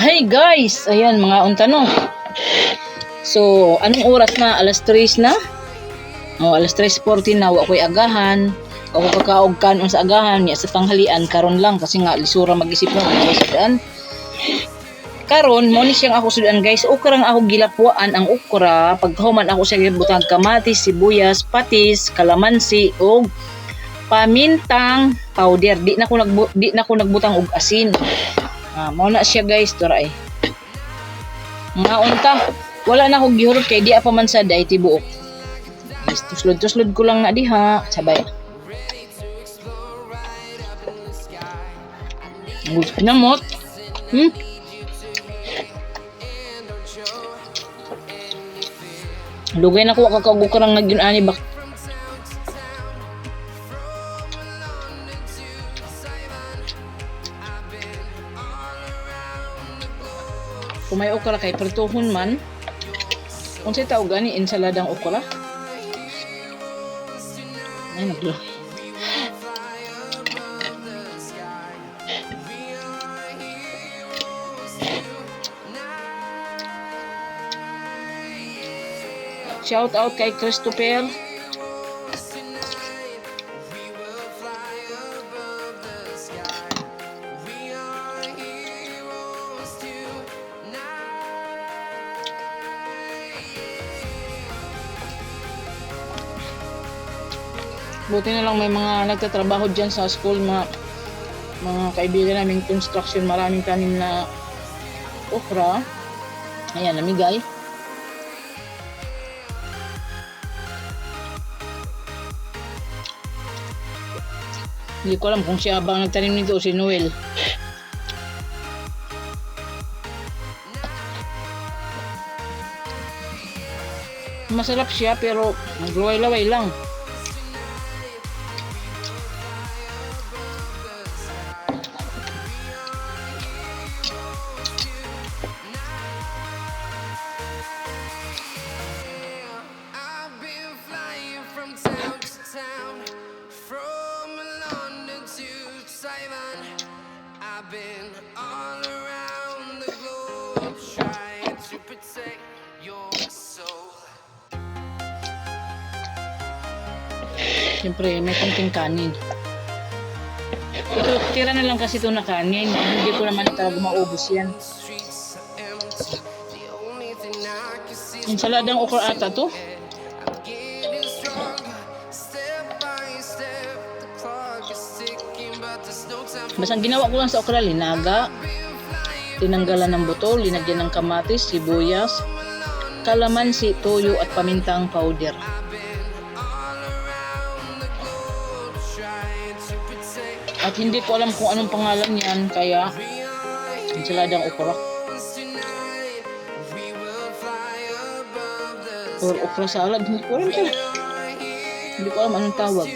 Hey guys, ayan mga untano. So, anong oras na? Alas 3 na? O, alas 3.40 na, wa ko'y agahan. Ako kakaog sa agahan, niya sa tanghalian, karon lang, kasi nga, lisura mag-isip na, ako sa daan. Karon, mo ni siyang ako sudan guys, ukrang ako gilapuan ang ukra, pagkahuman ako sa butang kamatis, sibuyas, patis, kalamansi, og pamintang powder. Di na ko nagbu- di na ko nagbutang og asin. Ah, mao na siya guys, tura ay. Mga unta, wala na akong gihurot kay di pa man sa day tibuok. Guys, tuslod-tuslod ko lang na diha, sabay. Gusto na mo. Hmm? Lugay na ko kakagukarang na yun ani bak. May okra kay prituhon man, kung sa tao gani, ensaladang okra. Ay, naglo. Shout out kay Christopher. Buti na lang may mga nagtatrabaho dyan sa school, mga mga kaibigan naming construction, maraming tanim na okra. Ayan, namigay. Hindi ko alam kung siya ba nagtanim nito o si Noel. Masarap siya pero nagluway-laway lang. Siyempre, may konting kanin. Ito, tira na lang kasi ito na kanin. Hindi ko naman talaga maubos yan. Ensaladang okra ata to. Basta ginawa ko lang sa okra, linaga, tinanggalan ng buto, linagyan ng kamatis, sibuyas, kalamansi, toyo at pamintang powder. At hindi ko alam kung anong pangalan yan, kaya ensaladang okra. Or okra salad, hindi ko alam siya. Hindi ko alam anong tawag.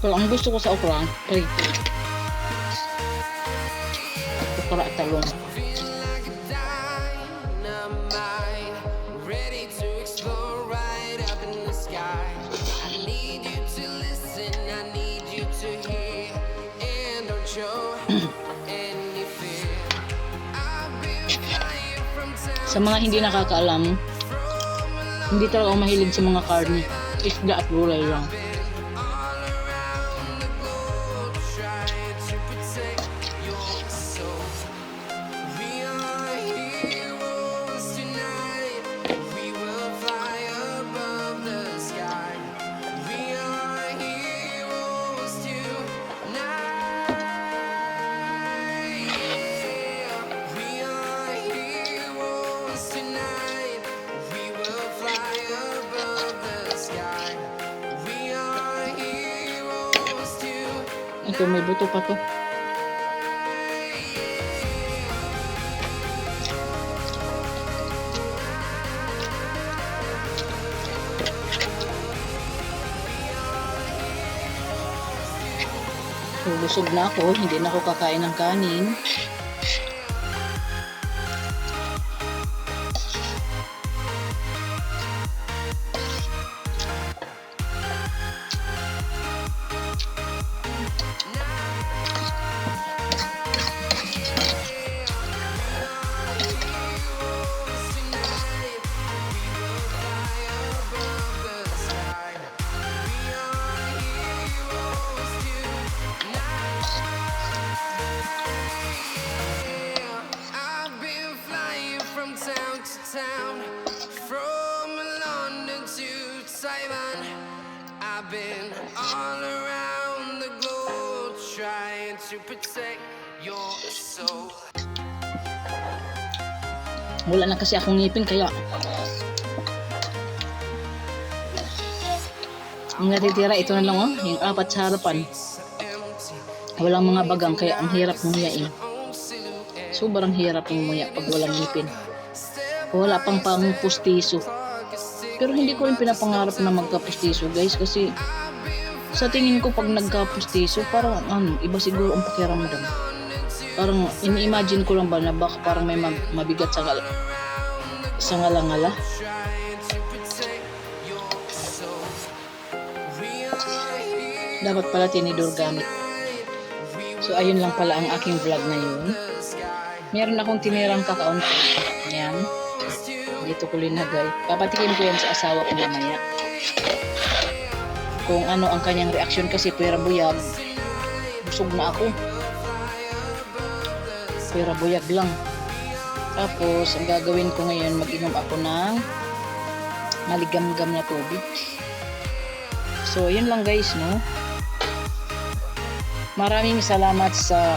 Pero ang gusto ko sa okra, prito. Okra at talong. Sa mga hindi nakakaalam, hindi talaga ako mahilig sa mga karne. Isda at gulay lang. Ito, may buto pa to. So, busog na ako. Hindi na ako kakain ng kanin. To protect your soul. Wala na kasi akong ngipin kaya ang natitira ito na lang oh, yung apat sa harapan. Walang mga bagang kaya ang hirap silhouette. Sobrang hirap mumuya pag walang ngipin. Wala pang pang pustiso. Pero hindi ko rin pinapangarap na magkapustiso guys kasi sa tingin ko pag nagkapustiso parang ano, iba siguro ang pakiramdam. Parang ini-imagine ko lang ba na baka parang may mabigat sa, gal- sa ngalangala. Dapat pala tinidor gamit. So ayun lang pala ang aking vlog na yun. Meron akong tinirang kakaunti. Yan. Dito ko linagay. Papatikin ko yan sa asawa ko mamaya. Kung ano ang kanyang reaksyon kasi pera buyag. Busog na ako. Pera buyag lang. Tapos, ang gagawin ko ngayon, mag-inom ako ng maligam-gam na tubig. So, yun lang guys, no? Maraming salamat sa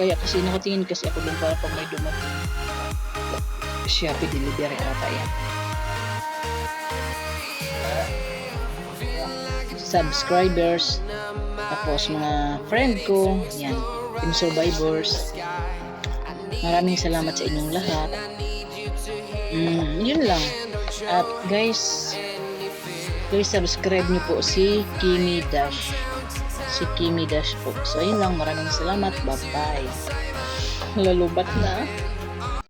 kaya kasi nakatingin kasi ako doon para pag may dumating Shopee delivery ata yan subscribers. Tapos mga friend ko yan team survivors. Maraming salamat sa inyong lahat. Mm, yun lang. At guys please subscribe niyo po si Kimi Dash. Si Kimi Dash po. So yun lang. Maraming salamat. Bye bye lalubat na